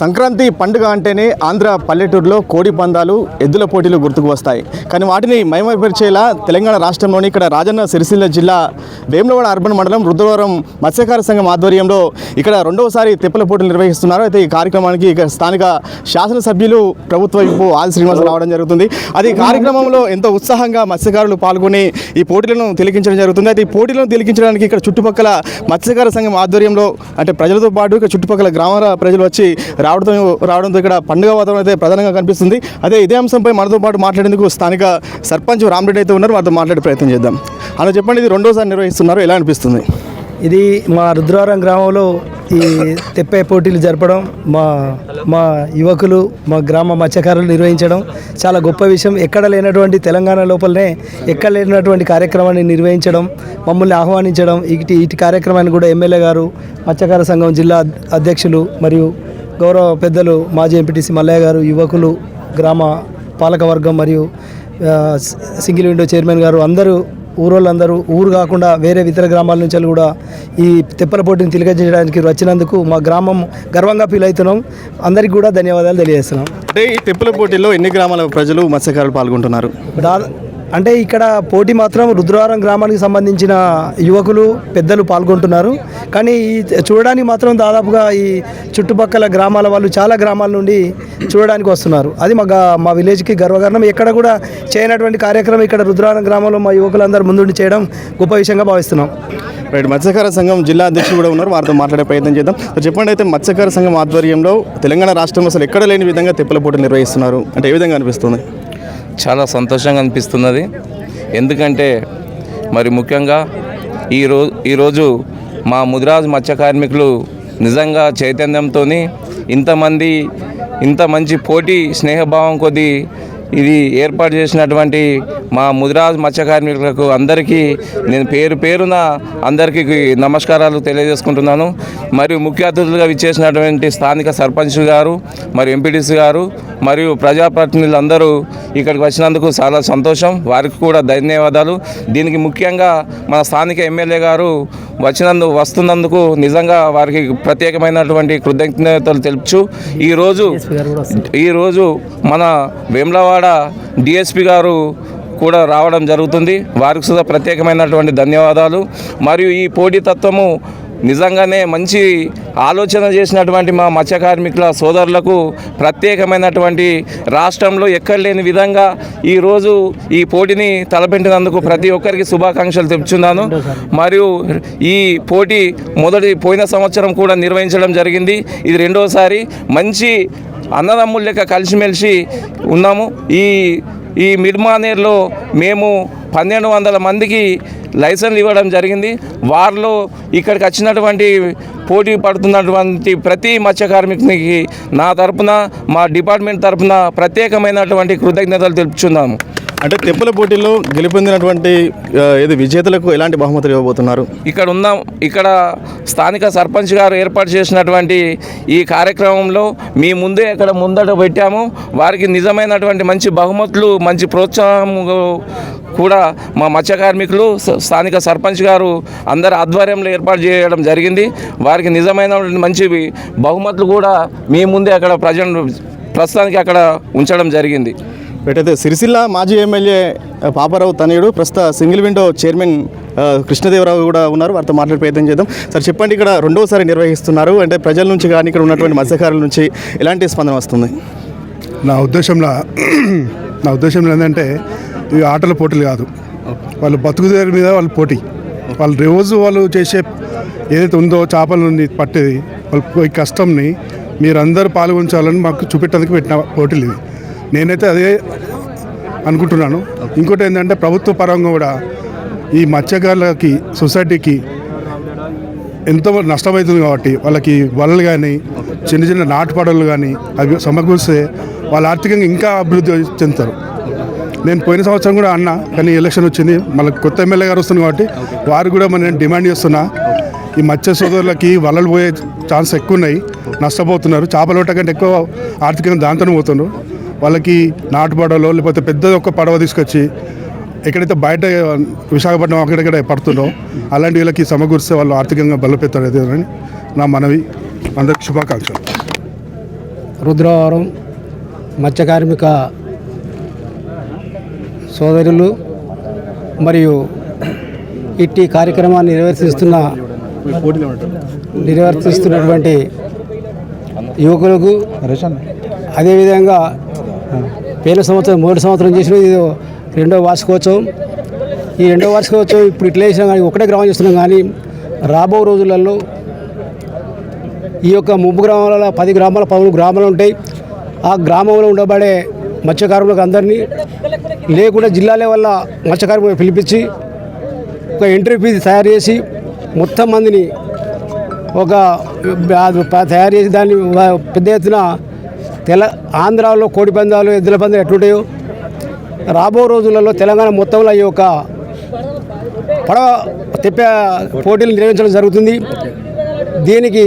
సంక్రాంతి పండుగ అంటేనే ఆంధ్ర పల్లెటూరులో కోడి పందాలు ఎద్దుల పోటీలు గుర్తుకు వస్తాయి. కానీ వాటిని మయమపరిచేలా తెలంగాణ రాష్ట్రంలోని ఇక్కడ రాజన్న సిరిసిల్ల జిల్లా వేములవాడ అర్బన్ మండలం రుద్రవరం మత్స్యకార సంఘం ఆధ్వర్యంలో ఇక్కడ రెండవసారి తిప్పల పోటీలు నిర్వహిస్తున్నారు. అయితే ఈ కార్యక్రమానికి ఇక్కడ స్థానిక శాసనసభ్యులు ప్రభుత్వ వైపు ఆది శ్రీనివాస్ రావడం జరుగుతుంది. అది కార్యక్రమంలో ఎంతో ఉత్సాహంగా మత్స్యకారులు పాల్గొని ఈ పోటీలను తిలకించడం జరుగుతుంది. అయితే ఈ పోటీలను తిలకించడానికి ఇక్కడ చుట్టుపక్కల మత్స్యకార సంఘం ఆధ్వర్యంలో అంటే ప్రజలతో పాటు ఇక్కడ చుట్టుపక్కల గ్రామాల ప్రజలు వచ్చి రావడంతో రావడంతో ఇక్కడ పండుగ వాతావరణం అయితే ప్రధానంగా కనిపిస్తుంది. అదే ఇదే అంశంపై మనతో పాటు మాట్లాడేందుకు స్థానిక సర్పంచ్ రామరెడ్డి అయితే ఉన్నారు. వారితో మాట్లాడే ప్రయత్నం చేద్దాం. అలా చెప్పండి ఇది రెండోసారి నిర్వహిస్తున్నారు. ఎలా అనిపిస్తుంది? ఇది మా రుద్రవరం గ్రామంలో ఈ తెప్పే పోటీలు జరపడం మా మా యువకులు మా గ్రామ మత్స్యకారులు నిర్వహించడం చాలా గొప్ప విషయం. ఎక్కడ లేనటువంటి తెలంగాణ లోపలనే ఎక్కడ లేనటువంటి కార్యక్రమాన్ని నిర్వహించడం మమ్మల్ని ఆహ్వానించడం ఇటు ఇటు కార్యక్రమాన్ని కూడా ఎమ్మెల్యే గారు మత్స్యకార సంఘం జిల్లా అధ్యక్షులు మరియు గౌరవ పెద్దలు మాజీ ఎంపీటీసీ మల్లయ్య గారు యువకులు గ్రామ పాలకవర్గం మరియు సింగిల్ విండో చైర్మన్ గారు అందరూ ఊరోళ్ళందరూ ఊరు కాకుండా వేరే ఇతర గ్రామాల నుంచి కూడా ఈ తెప్పల పోటీని తిలకించడానికి వచ్చినందుకు మా గ్రామం గర్వంగా ఫీల్ అవుతున్నాం. అందరికీ కూడా ధన్యవాదాలు తెలియజేస్తున్నాం. అంటే ఈ తెప్పుల పోటీల్లో ఎన్ని గ్రామాల ప్రజలు మత్స్యకారులు పాల్గొంటున్నారు? అంటే ఇక్కడ పోటీ మాత్రం రుద్రవరం గ్రామానికి సంబంధించిన యువకులు పెద్దలు పాల్గొంటున్నారు. కానీ ఈ చూడడానికి మాత్రం దాదాపుగా ఈ చుట్టుపక్కల గ్రామాల వాళ్ళు చాలా గ్రామాల నుండి చూడడానికి వస్తున్నారు. అది మా మా విలేజ్కి గర్వకారణం. ఎక్కడ కూడా చేయనటువంటి కార్యక్రమం ఇక్కడ రుద్రవరం గ్రామంలో మా యువకులందరూ ముందుండి చేయడం గొప్ప విషయంగా భావిస్తున్నాం. రైట్ మత్స్యకార సంఘం జిల్లా అధ్యక్షుడు కూడా ఉన్నారు. వారితో మాట్లాడే ప్రయత్నం చేద్దాం. సో చెప్పండి అయితే మత్స్యకార సంఘం ఆధ్వర్యంలో తెలంగాణ రాష్ట్రంలో అసలు ఎక్కడ లేని విధంగా తెప్పల పోటీలు నిర్వహిస్తున్నారు? అంటే ఏ విధంగా అనిపిస్తుంది? చాలా సంతోషంగా అనిపిస్తున్నది. ఎందుకంటే మరి ముఖ్యంగా ఈరో ఈరోజు మా ముదిరాజ్ మత్స్య కార్మికులు నిజంగా చైతన్యంతో ఇంతమంది ఇంత మంచి పోటీ స్నేహభావం కొద్దీ ఇది ఏర్పాటు చేసినటువంటి మా ముదిరాజ్ మత్స్య కార్మికులకు అందరికీ నేను పేరు పేరున అందరికీ నమస్కారాలు తెలియజేసుకుంటున్నాను. మరియు ముఖ్య అతిథులుగా విచ్చేసినటువంటి స్థానిక సర్పంచ్ గారు మరియు ఎంపీటీసీ గారు మరియు ప్రజాప్రతినిధులందరూ ఇక్కడికి వచ్చినందుకు చాలా సంతోషం. వారికి కూడా ధన్యవాదాలు. దీనికి ముఖ్యంగా మన స్థానిక ఎమ్మెల్యే గారు వచ్చినందుకు వస్తున్నందుకు నిజంగా వారికి ప్రత్యేకమైనటువంటి కృతజ్ఞతలు తెలుపుచు ఈరోజు ఈరోజు మన వేములవాడ డిఎస్పి గారు కూడా రావడం జరుగుతుంది. వారికి సుధా ప్రత్యేకమైనటువంటి ధన్యవాదాలు. మరియు ఈ పోటీతత్వము నిజంగానే మంచి ఆలోచన చేసినటువంటి మా మత్స్య కార్మికుల సోదరులకు ప్రత్యేకమైనటువంటి రాష్ట్రంలో ఎక్కడ లేని విధంగా ఈరోజు ఈ పోటీని తలపెట్టినందుకు ప్రతి ఒక్కరికి శుభాకాంక్షలు తెచ్చున్నాను మరియు ఈ పోటీ మొదటి పోయిన సంవత్సరం కూడా నిర్వహించడం జరిగింది. ఇది రెండోసారి మంచి అన్నదమ్ముల లెక్క కలిసిమెలిసి ఉన్నాము. ఈ ఈ మిడ్మానేర్లో మేము పన్నెండు వందల మందికి లైసెన్స్ ఇవ్వడం జరిగింది. వారిలో ఇక్కడికి వచ్చినటువంటి పోటీ పడుతున్నటువంటి ప్రతి మత్స్య కార్మికునికి నా తరపున మా డిపార్ట్మెంట్ తరపున ప్రత్యేకమైనటువంటి కృతజ్ఞతలు తెలుపుచున్నాము. అంటే తెప్పల పోటీల్లో గెలుపొందినటువంటి ఏది విజేతలకు ఎలాంటి బహుమతులు ఇవ్వబోతున్నారు? ఇక్కడ ఉన్న. ఇక్కడ స్థానిక సర్పంచ్ గారు ఏర్పాటు చేసినటువంటి ఈ కార్యక్రమంలో మీ ముందే ఇక్కడ ముందట పెట్టాము. వారికి నిజమైనటువంటి మంచి బహుమతులు మంచి ప్రోత్సాహం కూడా మా మత్స్య కార్మికులు స్థానిక సర్పంచ్ గారు అందరి ఆధ్వర్యంలో ఏర్పాటు చేయడం జరిగింది. వారికి నిజమైనటువంటి మంచి బహుమతులు కూడా మీ ముందే అక్కడ ప్రజెంట్ ప్రస్తుతానికి అక్కడ ఉంచడం జరిగింది. పెట్టయితే సిరిసిల్ల మాజీ ఎమ్మెల్యే పాపారావు తనయుడు ప్రస్తుత సింగిల్ విండో చైర్మన్ కృష్ణదేవరావు కూడా ఉన్నారు. వారితో మాట్లాడే ప్రయత్నం చేద్దాం. సార్ చెప్పండి ఇక్కడ రెండవసారి నిర్వహిస్తున్నారు. అంటే ప్రజల నుంచి కానీ ఇక్కడ ఉన్నటువంటి మత్స్యకారుల నుంచి ఎలాంటి స్పందన వస్తుంది? నా ఉద్దేశంలో నా ఉద్దేశంలో ఏంటంటే ఇవి ఆటల పోటీలు కాదు. వాళ్ళు బతుకుదేరు మీద వాళ్ళు పోటీ. వాళ్ళు రోజు వాళ్ళు చేసే ఏదైతే ఉందో చేపల పట్టేది వాళ్ళు పోయి కష్టంని మీరందరూ పాల్గొంచాలని మాకు చూపెట్టడానికి పెట్టిన పోటీలు ఇవి. నేనైతే అదే అనుకుంటున్నాను. ఇంకోటి ఏంటంటే ప్రభుత్వ పరంగా కూడా ఈ మత్స్యకారులకి సొసైటీకి ఎంతో నష్టమవుతుంది కాబట్టి వాళ్ళకి వలలు కానీ చిన్న చిన్న నాటుపడలు కానీ అవి సమకూరిస్తే వాళ్ళు ఆర్థికంగా ఇంకా అభివృద్ధి చెందుతారు. నేను పోయిన సంవత్సరం కూడా అన్నా కానీ ఎలక్షన్ వచ్చింది. మళ్ళీ కొత్త ఎమ్మెల్యే గారు వస్తుంది కాబట్టి వారు కూడా మనం నేను డిమాండ్ చేస్తున్నా ఈ మత్స్య సోదరులకి వలలు పోయే ఛాన్స్ ఎక్కువ ఉన్నాయి నష్టపోతున్నారు. చేపల వేట కంటే ఎక్కువ ఆర్థికంగా దాంతోనే పోతున్నారు. వాళ్ళకి నాటుపడవలో లేకపోతే పెద్దది ఒక పడవ తీసుకొచ్చి ఎక్కడైతే బయట విశాఖపట్నం అక్కడెక్కడ పడుతుందో అలాంటి వీళ్ళకి సమకూరిస్తే వాళ్ళు ఆర్థికంగా బలపెత్తారు అని నా మనవి. అందరికి శుభాకాంక్షలు. రుద్రవరం మత్స్య కార్మిక సోదరులు మరియు ఇట్టి కార్యక్రమాన్ని నిర్వర్తిస్తున్న నిర్వర్తిస్తున్నటువంటి యువకులకు అదేవిధంగా పేరు సంవత్సరం మూడు సంవత్సరం చేసిన ఇది రెండో వార్షికోత్సవం. ఈ రెండో వార్షికోత్సవం ఇప్పుడు ఇట్లా చేసినా కానీ ఒకటే గ్రామం చేస్తున్నాం కానీ రాబో రోజులలో ఈ యొక్క ముప్పు గ్రామాలలో పది గ్రామాల పదమూడు గ్రామాలు ఉంటాయి. ఆ గ్రామంలో ఉండబడే మత్స్యకారులకు అందరినీ లేకుండా జిల్లా లెవెల్ల మత్స్యకారులను పిలిపించి ఒక ఎంట్రీ ఫీజు తయారు చేసి మొత్తం మందిని ఒక తయారు చేసి దాన్ని పెద్ద ఎత్తున తెల ఆంధ్రాలో కోడి పందాలు ఎద్దుల పందాలు ఎట్లుంటాయో రాబో రోజులలో తెలంగాణ మొత్తంలో ఈ యొక్క పడవ తిప్పే పోటీలు నిర్వహించడం జరుగుతుంది. దీనికి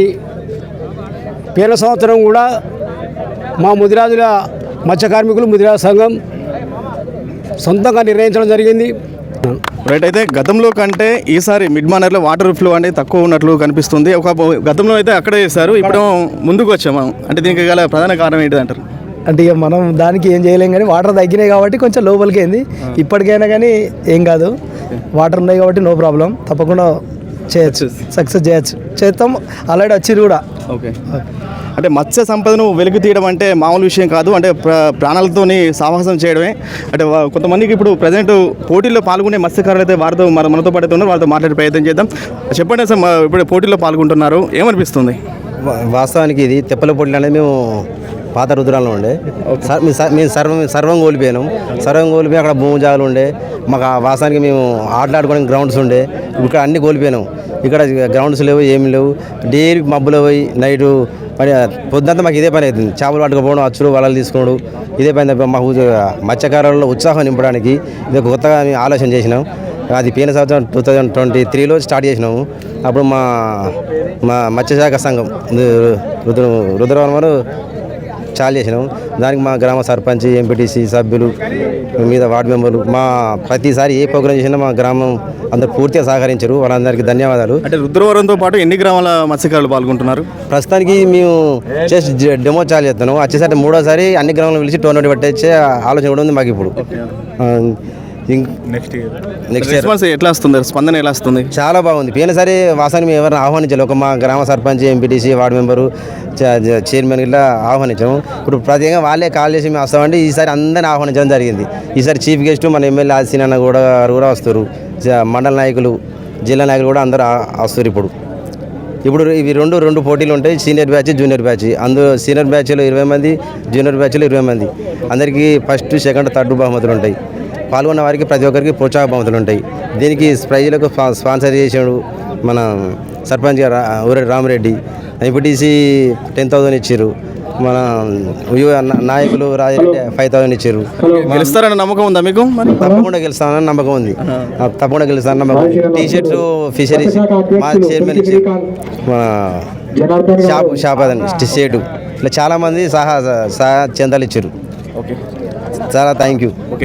పేర్ల సంవత్సరం కూడా మా ముదిరాజుల మత్స్య కార్మికులు ముదిరాజు సంఘం సొంతంగా నిర్ణయించడం జరిగింది. రైట్ అయితే గతంలో కంటే ఈసారి మిడ్ మానర్లో వాటర్ ఫ్లో అనేది తక్కువ ఉన్నట్లు కనిపిస్తుంది. ఒక గతంలో అయితే అక్కడే చేశారు ఇప్పుడు ముందుకు వచ్చాము అంటే దీనికి గల ప్రధాన కారణం ఏంటిది అంటారు? అంటే ఇక మనం దానికి ఏం చేయలేం కానీ వాటర్ తగ్గినాయి కాబట్టి కొంచెం లోపలికి అయింది. ఇప్పటికైనా కానీ ఏం కాదు. వాటర్ ఉన్నాయి కాబట్టి నో ప్రాబ్లం. తప్పకుండా చేయొచ్చు. సక్సెస్. చేయొచ్చు. చేస్తాం. ఆల్రెడీ వచ్చింది కూడా. ఓకే. అంటే మత్స్య సంపదను వెలుగు తీయడం అంటే మామూలు విషయం కాదు. అంటే ప్ర- ప్రాణాలతోని సాహసం చేయడమే. అంటే కొంతమందికి ఇప్పుడు ప్రజెంట్ పోటీల్లో పాల్గొనే మత్స్యకారులు అయితే వారితో మన మనతో పాటు వారితో ఉన్నారు వాళ్ళతో మాట్లాడే ప్రయత్నం చేద్దాం. చెప్పండి సార్ ఇప్పుడు పోటీల్లో పాల్గొంటున్నారు. ఏమనిపిస్తుంది? వా- వాస్తవానికి ఇది తెప్పల పొట్లు అనేది మేము పాత రుద్రాల్లో ఉండే. మేము మేము సర్వం సర్వం కోల్పోయాము సర్వం కోల్పోయి అక్కడ భూమి ఉండే. మాకు ఆ వాసానికి మేము ఆటలాడుకోవడానికి గ్రౌండ్స్ ఉండే. ఇక్కడ అన్ని కోల్పోయినాం. ఇక్కడ గ్రౌండ్స్ లేవు ఏమి లేవు. డైలీ మబ్బులో పోయి నైటు పని పొద్దుంతా మాకు ఇదే పని అవుతుంది చేపలు పట్టుకుపోవడం అచ్చులు వలలు తీసుకోవడం ఇదే పని తప్ప మాకు మత్స్యకారులలో ఉత్సాహం నింపడానికి ఇది ఒక కొత్తగా మేము ఆలోచన చేసినాం. అది పోయిన సంవత్సరం టూ థౌజండ్ ట్వంటీ త్రీలో స్టార్ట్ చేసినాము. అప్పుడు మా మా మత్స్యశాఖ సంఘం రుద్ర రుద్రవరం వారు చాలు చేసినాం. దానికి మా గ్రామ సర్పంచ్ ఎంపీటీసీ సభ్యులు మీద వార్డు మెంబర్లు మా ప్రతిసారి ఏ ప్రోగ్రాం చేసినా మా గ్రామం అందరు పూర్తిగా సహకరించారు. వాళ్ళందరికీ ధన్యవాదాలు. అంటే రుద్రవరంతో పాటు ఎన్ని గ్రామాల మత్స్యకారులు పాల్గొంటున్నారు? ప్రస్తుతానికి మేము చేసి డెమో చాలు చేస్తున్నాం. వచ్చేసరికి మూడోసారి అన్ని గ్రామాలను పిలిచి టోర్నమెంట్ పెట్టే ఆలోచన కూడా ఉంది మాకు ఇప్పుడు. ఇంక్- నెక్స్ట్ ఇయర్. రెస్పాన్స్ ఎట్లా వస్తుంది? స్పందన ఎలా వస్తుంది? చాలా బాగుంది. పోయినసారి వాసాన్ని మేము ఎవరిని ఆహ్వానించాలి ఒక మా గ్రామ sarpanch MPTC ward member chairman ఇట్లా ఆహ్వానించాము. ఇప్పుడు ప్రత్యేకంగా వాళ్ళే కాల్ చేసి మేము వస్తామంటే ఈసారి అందరిని ఆహ్వానించడం జరిగింది. ఈసారి చీఫ్ గెస్ట్ మన ఎమ్మెల్యే ఆసీన్ అన్న కూడా గారు కూడా వస్తారు. మండల నాయకులు జిల్లా నాయకులు కూడా అందరూ వస్తారు ఇప్పుడు. ఇప్పుడు ఇవి రెండు రెండు పోటీలు ఉంటాయి. Senior batch junior batch. అందులో సీనియర్ బ్యాచ్లో ఇరవై మంది జూనియర్ బ్యాచ్లో ఇరవై మంది. అందరికీ ఫస్ట్ సెకండ్ థర్డ్ బహుమతులు ఉంటాయి. పాల్గొన్న వారికి ప్రతి ఒక్కరికి ప్రోత్సాహ బహుమతులు ఉంటాయి. దీనికి ప్రైజులకు స్పా- స్పాన్సర్ చేసాడు మన సర్పంచ్ గారు ఊరెడ్డి రామరెడ్డి. ఎంపీటీసీ టెన్ థౌసండ్ ఇచ్చారు మన యువ నాయకులు రాజరెడ్డి ఫైవ్ థౌసండ్ ఇచ్చారు గెలుస్తారన్న నమ్మకం ఉందా మీకు? మరి? తప్పకుండా గెలుస్తానని నమ్మకం ఉంది. తప్పకుండా గెలుస్తానని నమ్మకం టీ షర్ట్స్ ఫిషరీస్ మా చైర్మన్ ఇచ్చి మన షాప్ షాప్ అదని టీ షర్టు ఇట్లా చాలామంది సహా సహా చందాలు ఇచ్చారు ఓకే. చాలా థ్యాంక్ యూ. ఓకే.